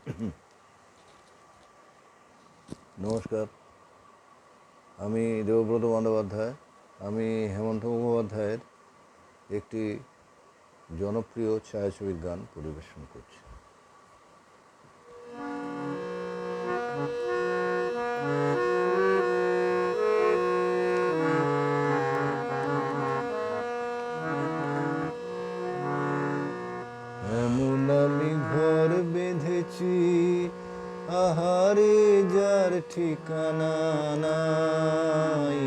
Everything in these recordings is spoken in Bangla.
নমস্কার। আমি দেবব্রত বন্দ্যোপাধ্যায়। আমি হেমন্ত মুখোপাধ্যায়ের একটি জনপ্রিয় ছায়াছবির গান পরিবেশন করছি। যার ঠিকানা নাই।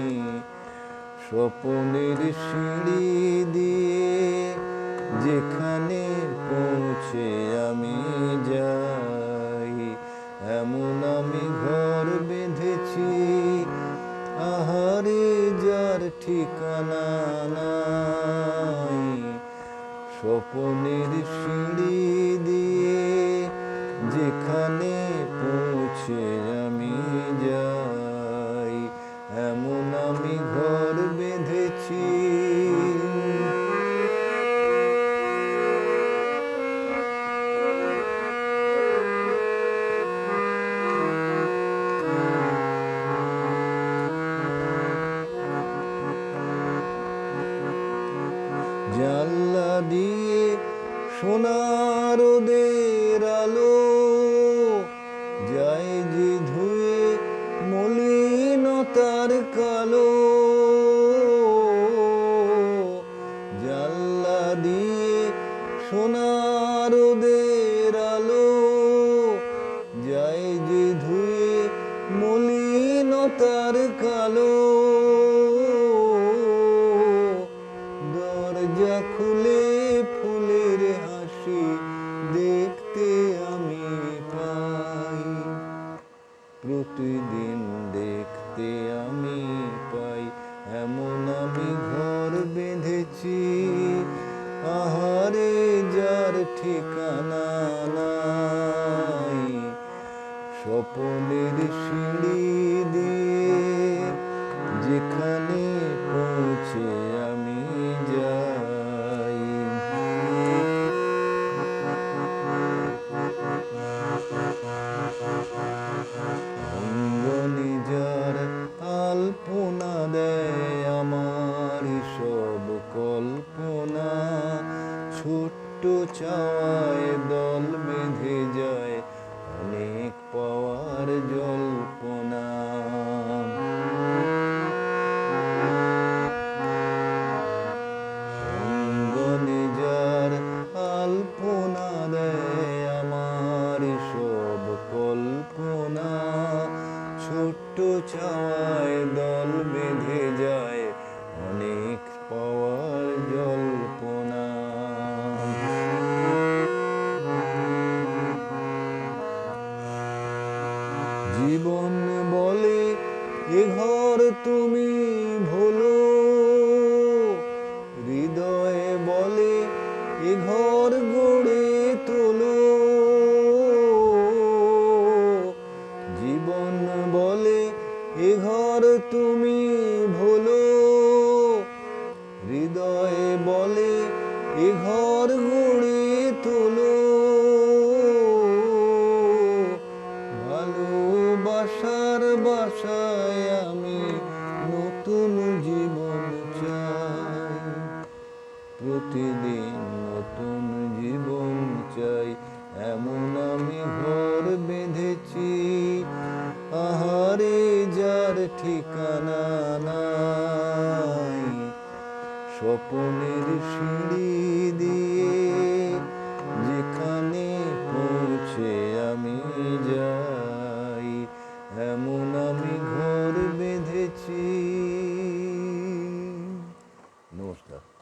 স্বপনের সিঁড়ি দিয়ে যেখানে পৌঁছে আমি যাই, এমন আমি ঘর বেঁধেছি, আহারে যার ঠিকানা জানলা দিয়ে সোনার ওদের আলো যায় যে ধুয়ে মলিনতার কালো। জানলা দিয়ে যে ধুয়ে মলিনতার কালো। নাই স্বপনের সিঁড়ি দিয়ে যেখানে পৌঁছে আমি যাই। অঙ্গনে যার আলপনা দেয় আমার সব কল্পনা ছোট্ট চাওয়ায় দল বেঁধে যায়, অনেক পাওয়ার জল্পনা। আমার সব কল্পনা, ছোট্ট চাওয়ায় দল বেঁধে যায়, অনেক পাওয়ার এ তুমি ভোলো। হৃদয়ে বলে এ ঘর প্রতিদিন নতুন জীবন চাই, এমন আমি ঘর বেঁধেছি। আহারে যার ঠিকানা নাই, স্বপনের সিঁড়ি দিয়ে যেখানে পৌঁছে আমি যাই, এমন আমি ঘর বেঁধেছি। নমস্কার।